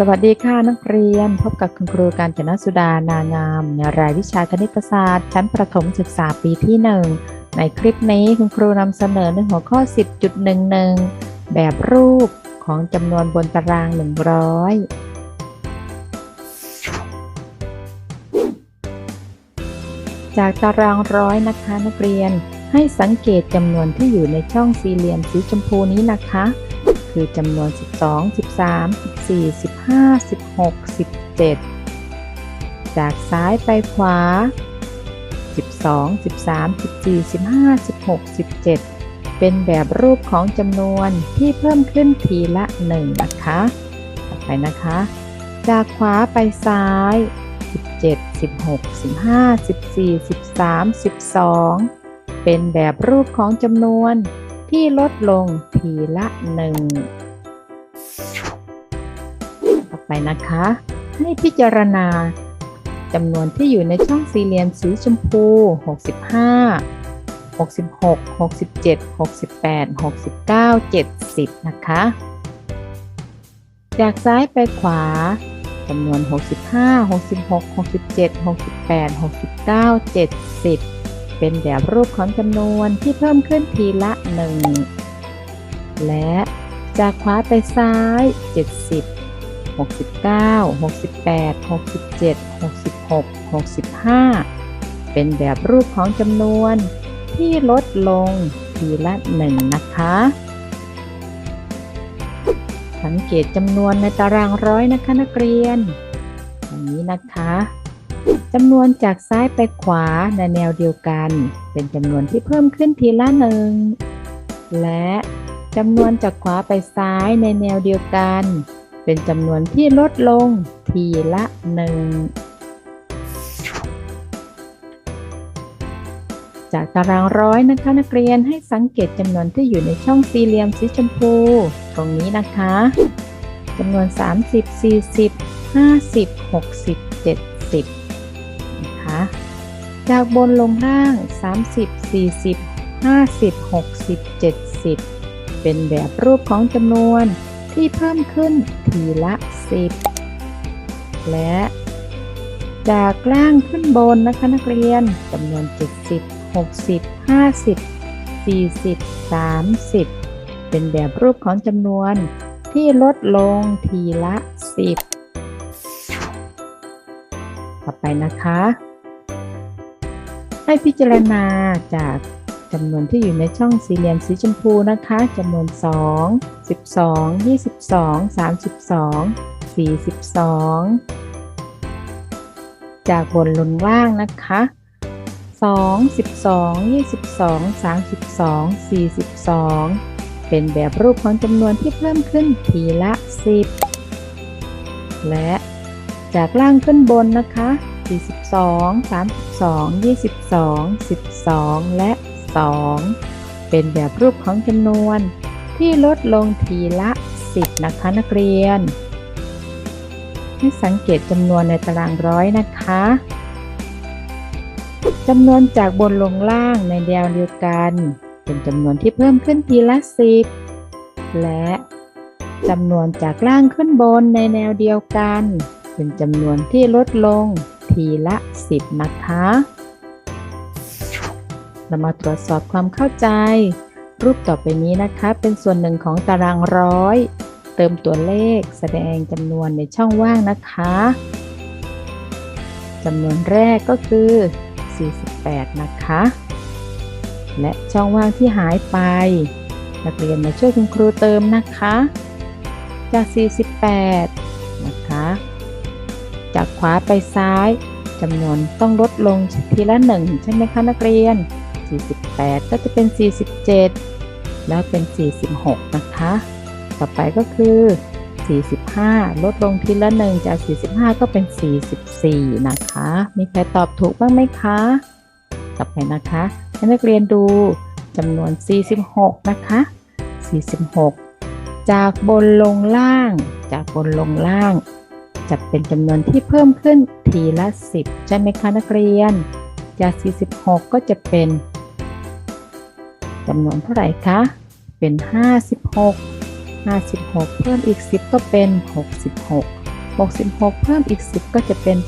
สวัสดีค่ะนักเรียน พบกับคุณครูการจนสุดานางามในรายวิชาคณิตศาสตร์ชั้นประถมศึกษาปีที่ 1 ในคลิปนี้คุณครูนำเสนอในหัวข้อ 10.11 แบบรูปของจำนวนบนตาราง 100 จากตารางร้อยนะคะนักเรียนให้สังเกตจำนวนที่อยู่ในช่องสี่เหลี่ยมสีชมพูนี้นะคะ คือจำนวน 12 13 14 15 16 17 จากซ้ายไปขวา 12 13 14 15 16 17 เป็นแบบรูปของจำนวนที่เพิ่มขึ้นทีละ 1 นะคะ ต่อไปนะคะ จากขวาไปซ้าย 17 16 15 14 13 12 เป็นแบบรูปของจำนวน ที่ลดลงทีละหนึ่งต่อไปนะคะ ให้พิจารณาจำนวนที่อยู่ในช่องสี่เหลี่ยมสีชมพู 65 66 67 68 69 70 นะคะ จากซ้ายไปขวาจำนวน 65 66 67 68 69 70 เป็นแบบรูปของจำนวนที่เพิ่มขึ้นทีละ 1และจากขวาไปซ้าย 70 69 68 67 66 65 เป็นแบบรูปของจำนวนที่ลดลงทีละ1นะคะ สังเกตจำนวนในตารางร้อยนะคะนักเรียน อย่างนี้นะคะจำนวนจากซ้ายไปขวาในแนวเดียวกัน เป็นจำนวนที่เพิ่มขึ้นทีละหนึ่ง และจำนวนจากขวาไปซ้ายในแนวเดียวกัน เป็นจำนวนที่ลดลงทีละหนึ่งจากตารางร้อยนะคะนักเรียนให้สังเกตจำนวนที่อยู่ในช่องสี่เหลี่ยมสีชมพู ตรงนี้นะคะจำนวน 30 40 50 60 70คะจากบนลงล่าง 30 40 50 60 70 เป็นแบบรูปของจำนวนที่เพิ่มขึ้นทีละ 10 และ จากล่างขึ้นบนนะคะนักเรียนจำนวน 70 60 50 40 30 เป็นแบบรูปของจำนวนที่ลดลงทีละ 10 ต่อไปนะคะ ให้พิจารณาจาก จำนวนที่อยู่ในช่องสี่เหลี่ยมสีชมพูนะคะจำนวน 2 12 22 32 42 จากบนลงล่างนะคะ 2 12 22 32 42 เป็นแบบรูปของจำนวนที่เพิ่มขึ้นทีละ 10 และจากล่างขึ้นบนนะคะ 42 32 22 12 และ 2 เป็นแบบรูปของจำนวนที่ลดลงทีละ 10 นะคะนักเรียน ให้สังเกตจำนวนในตารางร้อยนะคะจำนวนจากบนลงล่างในแนวเดียวกัน เป็นจำนวนที่เพิ่มขึ้นทีละ 10 และจำนวนจากล่างขึ้นบนในแนวเดียวกัน เป็นจำนวนที่ลดลงทีละ 10 นะคะ เรามาตรวจสอบความเข้าใจ รูปต่อไปนี้นะคะเป็นส่วนหนึ่งของตารางร้อย เติมตัวเลขแสดงจำนวนในช่องว่างนะคะจำนวนแรกก็คือ 48 นะคะ และช่องว่างที่หายไป นักเรียนมาช่วยคุณครูเติมนะคะ จาก 48 นะคะ จากขวาไปซ้ายจำนวนต้องลดลงทีละหนึ่งใช่ไหมคะนักเรียน 48 ก็จะเป็น 47 แล้วเป็น 46 นะคะ ต่อไปก็คือ 45 ลดลงทีละหนึ่งจาก 45 ก็เป็น 44 นะคะ มีใครตอบถูกบ้างไหมคะ ต่อไปนะคะให้นักเรียนดูจำนวน 46 นะคะ 46 จากบนลงล่าง จากบนลงล่าง จะเป็นจำนวนที่เพิ่มขึ้นทีละ 10 ใช่ไหมคะนักเรียน จาก 46 ก็จะเป็น จำนวนเท่าไหร่คะ เป็น 56 56 เพิ่มอีก 10 ก็เป็น 66 66 เพิ่มอีก 10 ก็จะเป็น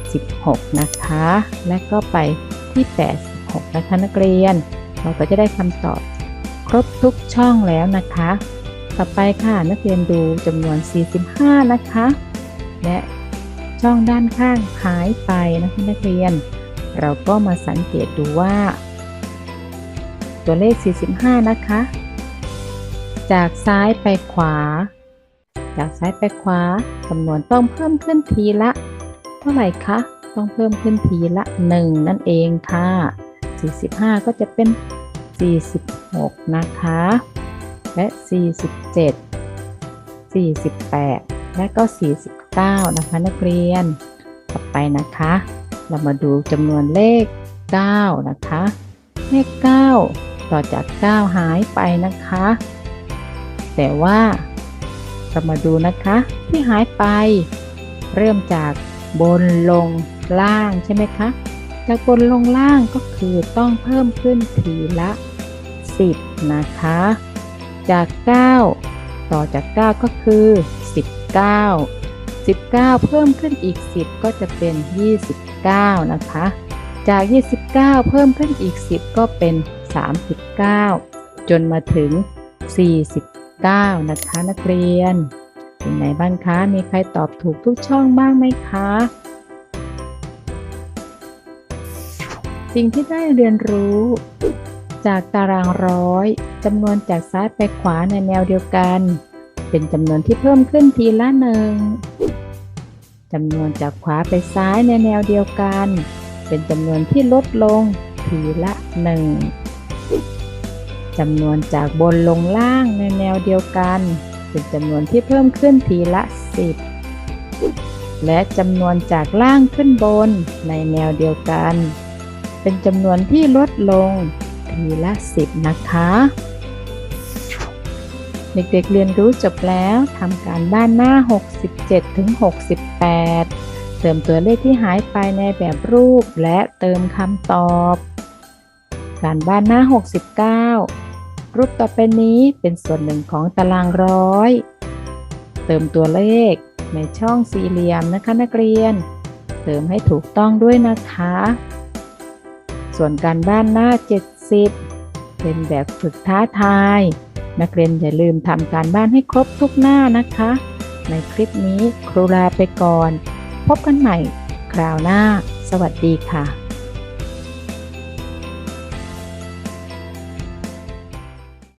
76 นะคะ และก็ไปที่ 86 นะคะนักเรียน เราก็จะได้คำตอบครบทุกช่องแล้วนะคะ ต่อไปค่ะนักเรียนดูจำนวน 45 นะคะ และช่องด้านข้างหายไปนะคะนักเรียน เราก็มาสังเกตดูว่า ตัวเลข 45 นะคะ จากซ้ายไปขวา จากซ้ายไปขวาจำนวนต้องเพิ่มขึ้นทีละ เท่าไหร่คะ ต้องเพิ่มขึ้นทีละ 1 นั่นเองค่ะ 45 ก็จะเป็น 46 นะคะ และ 47 48 และก็ 49 นะคะนักเรียน ต่อไปนะคะ เรามาดูจำนวนเลข 9 นะคะ เลข 9 ต่อจาก 9 หายไปนะคะ แต่ว่าเรามาดูนะคะที่หายไป เริ่มจากบนลงล่างใช่ไหมคะจากบนลงล่างก็คือต้องเพิ่มขึ้นทีละ 10 นะคะ จาก 9 ต่อจาก 9 ก็คือ 19 19 เพิ่มขึ้นอีก 10 ก็จะเป็น 29 นะคะ จาก 29 เพิ่มขึ้นอีก 10 ก็เป็น 39 จนมาถึง 49 นะคะนักเรียนเป็นไงบ้างคะ มีใครตอบถูกทุกช่องบ้างไหมคะ สิ่งที่ได้เรียนรู้ จากตารางร้อยจำนวนจากซ้ายไปขวาในแนวเดียวกัน เป็นจำนวนที่เพิ่มขึ้นทีละหนึ่งจำนวนจากขวาไปซ้ายในแนวเดียวกัน เป็นจำนวนที่ลดลงทีละหนึ่ง จำนวนจากบนลงล่างในแนวเดียวกัน เป็นจำนวนที่เพิ่มขึ้นทีละ 10 และจำนวนจากล่างขึ้นบนในแนวเดียวกัน เป็นจำนวนที่ลดลงทีละ 10 นะคะ เด็กๆเรียนรู้จบแล้วทำการบ้านหน้า 67ถึง68 เติมตัวเลขที่หายไปในแบบรูปและเติมคำตอบการบ้านหน้า 69 รูปต่อไปนี้เป็นส่วนหนึ่งของตารางร้อย เติมตัวเลขในช่องสี่เหลี่ยมนะคะนักเรียน เติมให้ถูกต้องด้วยนะคะ ส่วนการบ้านหน้า 70 เป็นแบบฝึกท้าทาย นักเรียนอย่าลืมทำการบ้านให้ครบทุกหน้านะคะ ในคลิปนี้ครูลาไปก่อน พบกันใหม่คราวหน้า สวัสดีค่ะ